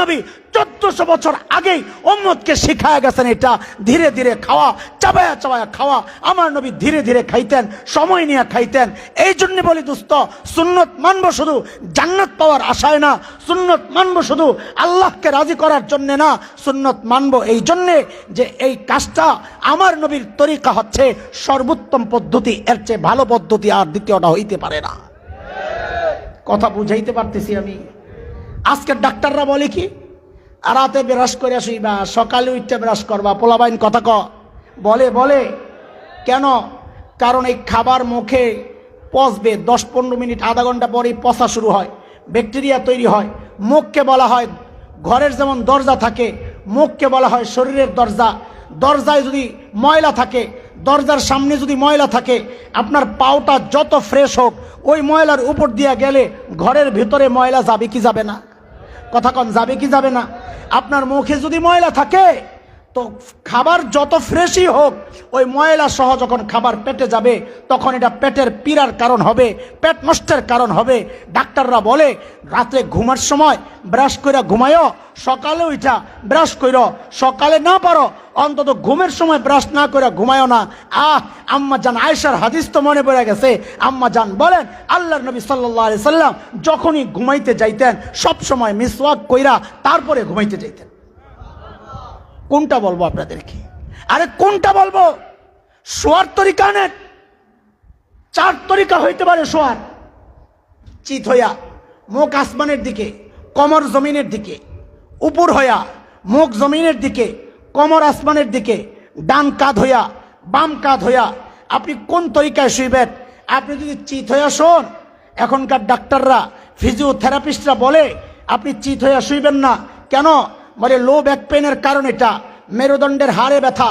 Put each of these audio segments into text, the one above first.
নবী চোদ্দশো বছর আগেই ওম্মদকে শিখায় গেছেন এটা। ধীরে ধীরে খাওয়া, চাবায়া চাবায়া খাওয়া। আমার নবী ধীরে ধীরে খাইতেন, সময় নিয়ে খাইতেন। এই জন্য বলি দুস্ত, সুন্নত মানব শুধু জান্নাত পাওয়ার আশায় না। সুন্নত মানব শুধু আল্লাহকে রাজি করার জন্যে না। সুন্নত মানব এই জন্যে যে এই কাজটা আমার নবীর তরিকা হচ্ছে সর্বোত্তম পদ্ধতি। এর চেয়ে ভালো পদ্ধতি আর দ্বিতীয়টা হইতে পারে না। কথা বুঝাইতে পারতেছি আমি। আজকের ডাক্তাররা বলে কি? রাতে ব্রাশ করে শুইবা সকালে উঠতে ব্রাশ করবা, পোলাবাইন কথা ক। বলে বলে। কেন? কারণ এই খাবার মুখে পচবে। দশ পনেরো মিনিট, আধা ঘণ্টা পরেই পচা শুরু হয়, ব্যাকটেরিয়া তৈরি হয়। মুখকে বলা হয়, ঘরের যেমন দরজা থাকে, মুখকে বলা হয় শরীরের দরজা। দরজায় যদি ময়লা থাকে, দরজার সামনে যদি ময়লা থাকে, আপনার পাওটা যত ফ্রেশ হোক, ওই ময়লার উপর দিয়ে গেলে ঘরের ভিতরে ময়লা যাবে কি যাবে না? কথা কন যাবে কি যাবে না? আপনার মুখে যদি ময়লা থাকে তো খাবার যত ফ্রেশই হোক, ওই ময়লা সহ যখন খাবার পেটে যাবে, তখন এটা পেটের পীড়ার কারণ হবে, পেট নষ্টের কারণ হবে। ডাক্তাররা বলে, রাতে ঘুমার সময় ব্রাশ করে ঘুমায়ও সকালে ওইটা ব্রাশ কইর, সকালে না পারো, অন্তত ঘুমের সময় ব্রাশ না করে ঘুমায়ও না। আহ, আম্মা জান আয়েশার হাদিস তো মনে পড়ে গেছে। আম্মা জান বলেন, আল্লাহর নবী সাল্লাহ সাল্লাম যখনই ঘুমাইতে যাইতেন সব সময় মিসওয়াক কইরা তারপরে ঘুমাইতে যাইতেন। কোনটা বলব আপনাদেরকে? আরে কোনটা বলব? শোয়ার তরিকা নেন। চার তরিকা হইতে পারে শোয়ার। চিত হইয়া, মুখ আসমানের দিকে, কমর জমিনের দিকে, উপর হইয়া, মুখ জমিনের দিকে, কমর আসমানের দিকে, ডান কাঁধ হইয়া, বাম কাঁধ হইয়া, আপনি কোন তরিকায় শুইবেন? আপনি যদি চিত হইয়া শোন, এখনকার ডাক্তাররা ফিজিওথেরাপিস্টরা বলে, আপনি চিত হইয়া শুইবেন না। কেন? বলে লো ব্যাক পেনের কারণ এটা। মেরুদণ্ডের হাড়ে ব্যথা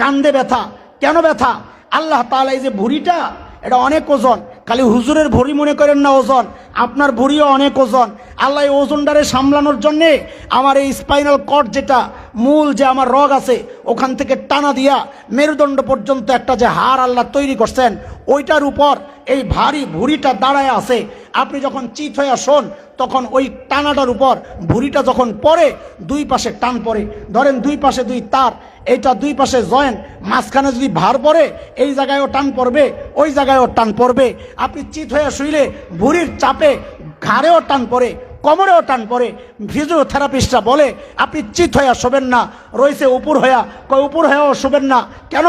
কান্দে ব্যথা। কেন ব্যথা? আল্লাহ তাআলা এই যে ভুঁড়িটা, এটা অনেক ওজন। খালি হুজুরের ভুঁড়ি মনে করেন না ওজন। আপনার ভুঁড়িও অনেক ওজন। আল্লাহ এই ওজনটারে সামলানোর জন্যে আমার এই স্পাইনাল কর্ড যেটা, মূল যে আমার রগ আছে, ওখান থেকে টানা দিয়া মেরুদণ্ড পর্যন্ত একটা যে হাড় আল্লাহ তৈরি করছেন, ওইটার উপর এই ভারী ভুঁড়িটা দাঁড়ায় আছে। আপনি যখন চিত হয়ে শোন তখন ওই টানাটার উপর ভুড়িটা যখন পড়ে, দুই পাশে টান পড়ে। ধরেন দুই পাশে দুই তার, এইটা দুই পাশে জয়েন্ট, মাঝখানে যদি ভার পড়ে, এই জায়গায়ও টান পড়বে, ওই জায়গায়ও টান পড়বে। আপনি চিত হয়ে শুইলে ভুড়ির চাপে ঘাড়েও টান পড়ে, কোমরেও টান পড়ে। ফিজিওথেরাপিস্টরা বলে, আপনি চিত হইয়া শোবেন না রয়েছে উপর হইয়া। কয়, উপর হয়েও শোবেন না। কেন?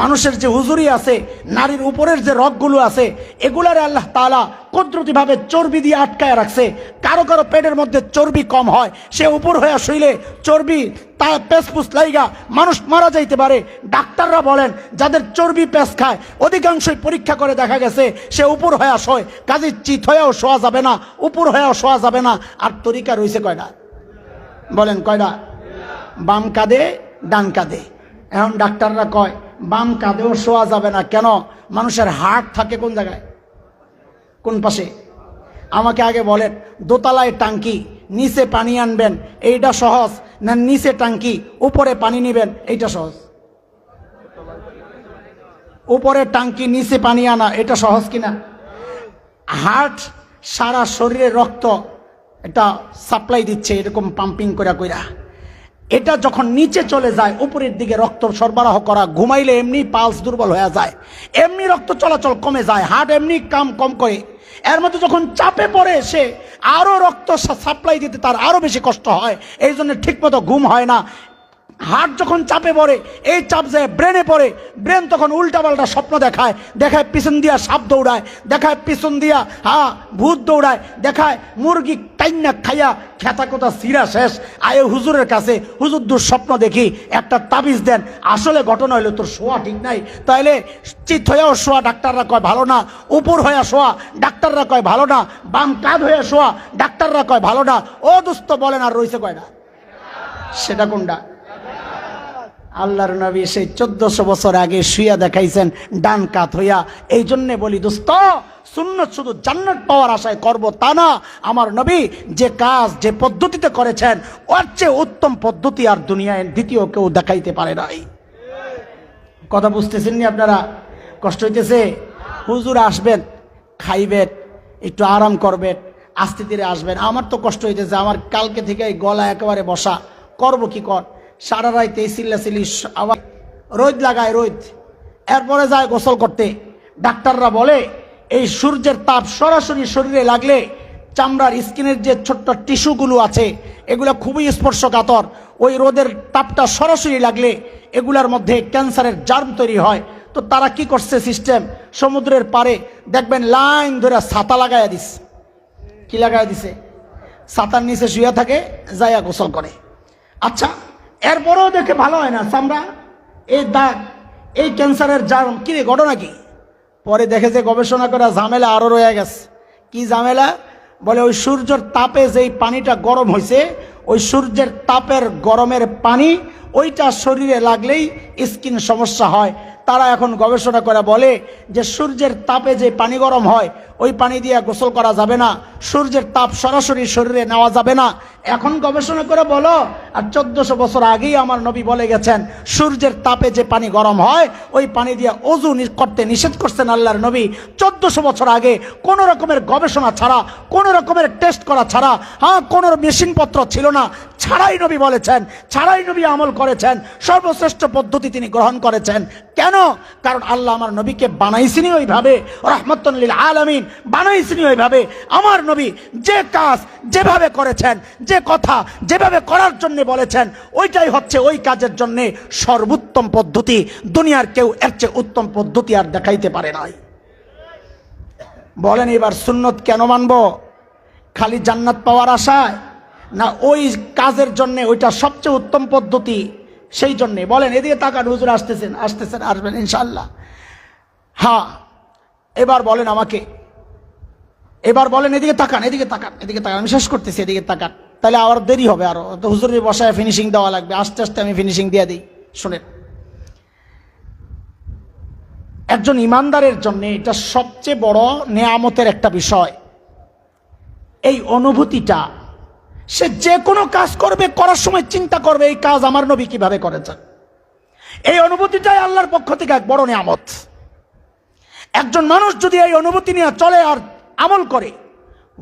মানুষের যে হুজুরি আছে, নারীর উপরের যে রগগুলো আছে, এগুলারে আল্লাহ তালা কুদরতিভাবে চর্বি দিয়ে আটকায় রাখছে। কারও কারও পেটের মধ্যে চর্বি কম হয়, সে উপর হইয়া শুইলে চর্বি তা পেসপুস লাইগা মানুষ মারা যাইতে পারে। ডাক্তাররা বলেন, যাদের চর্বি পেস খায়, অধিকাংশই পরীক্ষা করে দেখা গেছে সে উপর হইয়া শোয়। কাজে চিত হয়েও শোয়া যাবে না, উপর হয়েও শোয়া যাবে না। আর তরিকা রয়েছে কয়টা বলেন কয়টা বাম কাঁধে, ডান কাঁধে। এখন ডাক্তাররা কয়, বাম কাঁধেও শোয়া যাবে না। কেন? মানুষের হার্ট থাকে কোন জায়গায়? কোন পাশে? আমাকে আগে বলেন, দোতলায় টাঙ্কি, নিচে পানি আনবেন, এইটা সহজ? না নিচে টাঙ্কি, উপরে পানি নেবেন, এইটা সহজ? উপরে টাঙ্কি, নিচে পানি আনা, এটা সহজ কিনা? হার্ট সারা শরীরে রক্ত এটা সাপ্লাই দিচ্ছে এরকম পাম্পিং করা কইরা। এটা যখন নিচে চলে যায়, উপরের দিকে রক্ত সরবরাহ করা, ঘুমাইলে এমনি পালস দুর্বল হয়ে যায়। এমনি রক্ত চলাচল কমে যায় হার্ট এমনি কাম কম করে। এর মধ্যে যখন চাপে পড়ে সে আরও রক্ত সাপ্লাই দিতে তার আরও বেশি কষ্ট হয়। এই জন্য ঠিকমতো ঘুম হয় না। হার্ট যখন চাপে পড়ে, এই চাপ যায় ব্রেনে পড়ে, ব্রেন তখন উল্টাপাল্টা স্বপ্ন দেখায়। দেখায় পিছন দিয়া সাপ দৌড়ায়, দেখায় পিছন দিয়া হা ভূত দৌড়ায়, দেখায় মুরগি টাইনা খাইয়া খেতা কোথা সিরা শেষ। আয়ে হুজুরের কাছে, হুজুর দূর স্বপ্ন দেখি, একটা তাবিজ দেন। আসলে ঘটনা হইল তোর শোয়া ঠিক নাই। তাইলে চিত হয়েও শোয়া, ডাক্তাররা কয়, ভালো না। উপর হয়ে শোয়া, ডাক্তাররা কয়, ভালো না। বাম কাঁধ হয়ে শোয়া, ডাক্তাররা কয়, ভালো না। ও দুস্থ বলেন আর রয়েছে কয়টা? সেটা কোনটা? আল্লাহর নবী সেই চোদ্দশো বছর আগে শুয়া দেখাইছেন, ডান কাত হইয়া। এই জন্যে বলি, দোস্ত, সুন্নত শুধু জান্নাত পাওয়ার আশায় করব তা না। আমার নবী যে কাজ, যে পদ্ধতিতে করেছেন, ওর চেয়ে উত্তম পদ্ধতি আর দুনিয়ায় দ্বিতীয় কেউ দেখাইতে পারে নাই। কথা বুঝতেছেন নি আপনারা? কষ্ট হইতেছে? হুজুর আসবেন, খাইবেন, একটু আরাম করবেন, আস্তে ধীরে আসবেন। আমার তো কষ্ট হইতেছে, আমার কালকে থেকে গলা একেবারে বসা। করব কি কর? সারা রাইতে চিল্লাচিল্লি আবার রোদ লাগায় রোদ। এরপরে যায় গোসল করতে। ডাক্তাররা বলে, এই সূর্যের তাপ সরাসরি শরীরে লাগলে চামড়ার স্কিনের যে ছোট্ট টিস্যুগুলো আছে, এগুলো খুবই স্পর্শকাতর। ওই রোদের তাপটা সরাসরি লাগলে এগুলার মধ্যে ক্যান্সারের জার্ম তৈরি হয়। তো তারা কি করছে সিস্টেম? সমুদ্রের পারে দেখবেন লাইন ধরে ছাতা লাগাইয়া দিস। কি লাগাইয়া দিছে? ছাতার নিচে শুয়ে থাকে, যাইয়া গোসল করে। আচ্ছা এরপরেও দেখে ভালো হয় না, চামড়া, এই দাগ, এই ক্যান্সারের জার্ম। কি রে, ঘটনা কি? পরে দেখে যে গবেষণা করা ঝামেলা আরও রয়ে গেছে। কি ঝামেলা? বলে ওই সূর্যের তাপে যেই পানিটা গরম হয়েছে, ওই সূর্যের তাপের গরমের পানি, ওইটা শরীরে লাগলেই স্কিন সমস্যা হয়। তারা এখন গবেষণা করে বলে যে সূর্যের তাপে যে পানি গরম হয় ওই পানি দিয়ে গোসল করা যাবে না। সূর্যের তাপ সরাসরি শরীরে নেওয়া যাবে না। এখন গবেষণা করে বলো, আর চোদ্দশো বছর আগেই আমার নবী বলে গেছেন, সূর্যের তাপে যে পানি গরম হয়, ওই পানি দিয়ে অজু করতে নিষেধ করছেন আল্লাহর নবী। চোদ্দশো বছর আগে কোনো রকমের গবেষণা ছাড়া, কোনো রকমের টেস্ট করা ছাড়া হ্যাঁ কোনো মেশিনপত্র ছিল না। ছাড়াই নবী বলেছেন, ছাড়াই নবী আমল করেছেন, সর্বশ্রেষ্ঠ পদ্ধতি তিনি গ্রহণ করেছেন। কেন? কারণ আল্লাহ আমার নবীকে বানাইছিনি ওইভাবে। রহমতুল্লিল আলমিন বানাইছিনি ওইভাবে। আমার নবী যে কাজ যেভাবে করেছেন, যে কথা যেভাবে করার জন্য বলেছেন, ওইটাই হচ্ছে ওই কাজের জন্যে সর্বোত্তম পদ্ধতি। দুনিয়ার কেউ এর চেয়ে উত্তম পদ্ধতি আর দেখাইতে পারে নাই। বলেন এবার সুন্নত কেন মানব? খালি জান্নাত পাওয়ার আশায়? না ওই কাজের জন্যে ওইটা সবচেয়ে উত্তম পদ্ধতি? সেই জন্যে। বলেন, এদিকে তাকান, হুজুর আসতেছেন আসতেছেন, আসবেন ইনশাল্লাহ হ্যাঁ এবার বলেন আমাকে। এবার বলেন, এদিকে তাকান এদিকে তাকান এদিকে তাকান, আমি শেষ করতেছি, এদিকে তাকান। তাহলে আবার দেরি হবে আরও। তো হুজুরের বসায় ফিনিশিং দেওয়া লাগবে। আস্তে আস্তে আমি ফিনিশিং দিয়ে দিই। শুনেন। একজন ইমানদারের জন্য এটা সবচেয়ে বড় নেয়ামতের একটা বিষয়। এই অনুভূতিটা, সে যে কোনো কাজ করবে, করার সময় চিন্তা করবে, এই কাজ আমার নবী কীভাবে করেছেন। এই অনুভূতিটাই আল্লাহর পক্ষ থেকে এক বড় নিয়ামত। একজন মানুষ যদি এই অনুভূতি নিয়ে চলে আর আমল করে।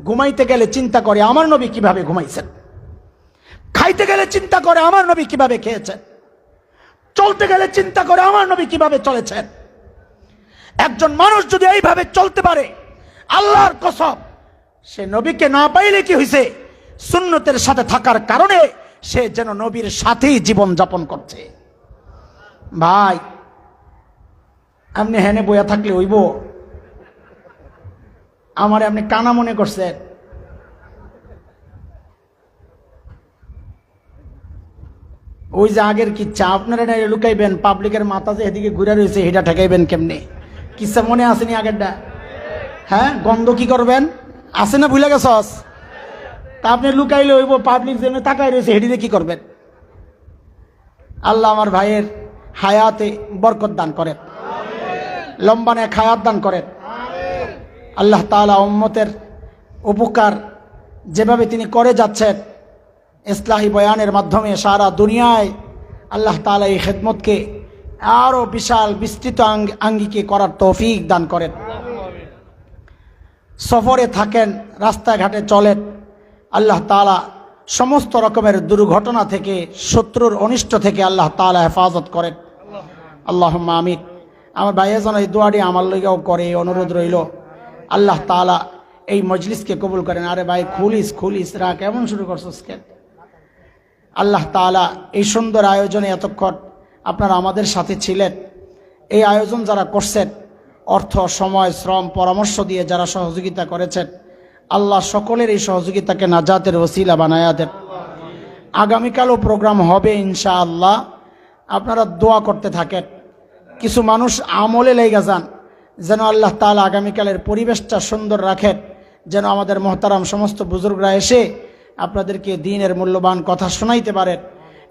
ঘুমাইতে গেলে চিন্তা করে, আমার নবী কীভাবে ঘুমাইছেন? খাইতে গেলে চিন্তা করে, আমার নবী কীভাবে খেয়েছেন? চলতে গেলে চিন্তা করে, আমার নবী কীভাবে চলেছেন? একজন মানুষ যদি এইভাবে চলতে পারে, আল্লাহর কসব সে নবীকে না পাইলে কি হয়েছে সুন্নতের সাথে থাকার কারণে সে যেন নবীর সাথেই জীবন যাপন করছে। ভাই, আপনি হেনে বইয়া থাকলে হইব। আমার আপনি কানা মনে করছেন? ওই যে আগের কিচ্ছা আপনারা এটা লুকাইবেন? পাবলিকের মাথা যে এদিকে ঘুরে রয়েছে এটা ঠেকাইবেন কেমনে? কিচ্ছা মনে আসেনি আগেরটা? হ্যাঁ গন্ধ কি করবেন? আসে না ভুলে গেছস? তা আপনি লুকাইলে হইব, পাবলিক যেন তাকাই রয়েছে হেডিতে কি করবেন? আল্লাহ আমার ভাইয়ের হায়াতে বরকত দান করেন। লম্বানে খায়াত দান করেন। আল্লাহ তাআলা উম্মতের উপকার যেভাবে তিনি করে যাচ্ছেন ইসলাহী বয়ানের মাধ্যমে সারা দুনিয়ায় আল্লাহ তাআলা এই খেদমতকে আরও বিশাল বিস্তৃত আঙ্গিকে করার তৌফিক দান করেন। সফরে থাকেন, রাস্তাঘাটে চলেন। আল্লাহ তাআলা সমস্ত রকমের দুর্ঘটনা থেকে, শত্রুর অনিষ্ট থেকে আল্লাহ তাআলা হেফাজত করেন। আল্লাহ আমিন। আমার ভাইয়া যেন এই দোয়াটি আমার লইগাও করে অনুরোধ রইল। আল্লাহ তাআলা এই মজলিসকে কবুল করেন। আরে ভাই, খুলিস খুলিস রা কেমন শুরু করছিস কেন আল্লাহ তাআলা এই সুন্দর আয়োজনে এতক্ষণ আপনারা আমাদের সাথে ছিলেন। এই আয়োজন যারা করছেন, অর্থ, সময়, শ্রম, পরামর্শ দিয়ে যারা সহযোগিতা করেছেন, আল্লাহ সকলের এই সহযোগিতাকে নাজাতের ওসিলা বানায়া দেন। আগামীকালও প্রোগ্রাম হবে ইনশাআল্লাহ। আপনারা দোয়া করতে থাকেন। কিছু মানুষ আমলে লেগে যান। যেন আল্লাহ তাআলা আগামীকালের পরিবেশটা সুন্দর রাখেন, যেন আমাদের মহতারাম সমস্ত বুজুর্গরা এসে আপনাদেরকে দিনের মূল্যবান কথা শোনাইতে পারেন।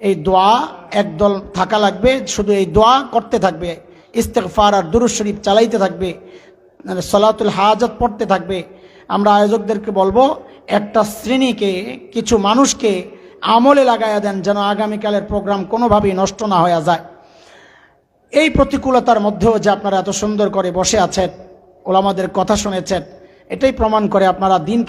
এই দোয়া একদল থাকা লাগবে, শুধু এই দোয়া করতে থাকবে। ইস্তেকফার আর দুরুজ শরীফ চালাইতে থাকবে মানে সলাতুল হাজত পড়তে থাকবে। আমরা আয়োজকদেরকে বলব, একটা শ্রেণীকে, কিছু মানুষকে আমলে লাগাইয়া দেন, যেন আগামীকালের প্রোগ্রাম কোনোভাবেই নষ্ট না হয়ে যায়। এই প্রতিকূলতার মধ্যেও যে আপনারা এত সুন্দর করে বসে আছেন, ওলামাদের কথা শুনেছেন, এটাই প্রমাণ করে আপনারা দিনকে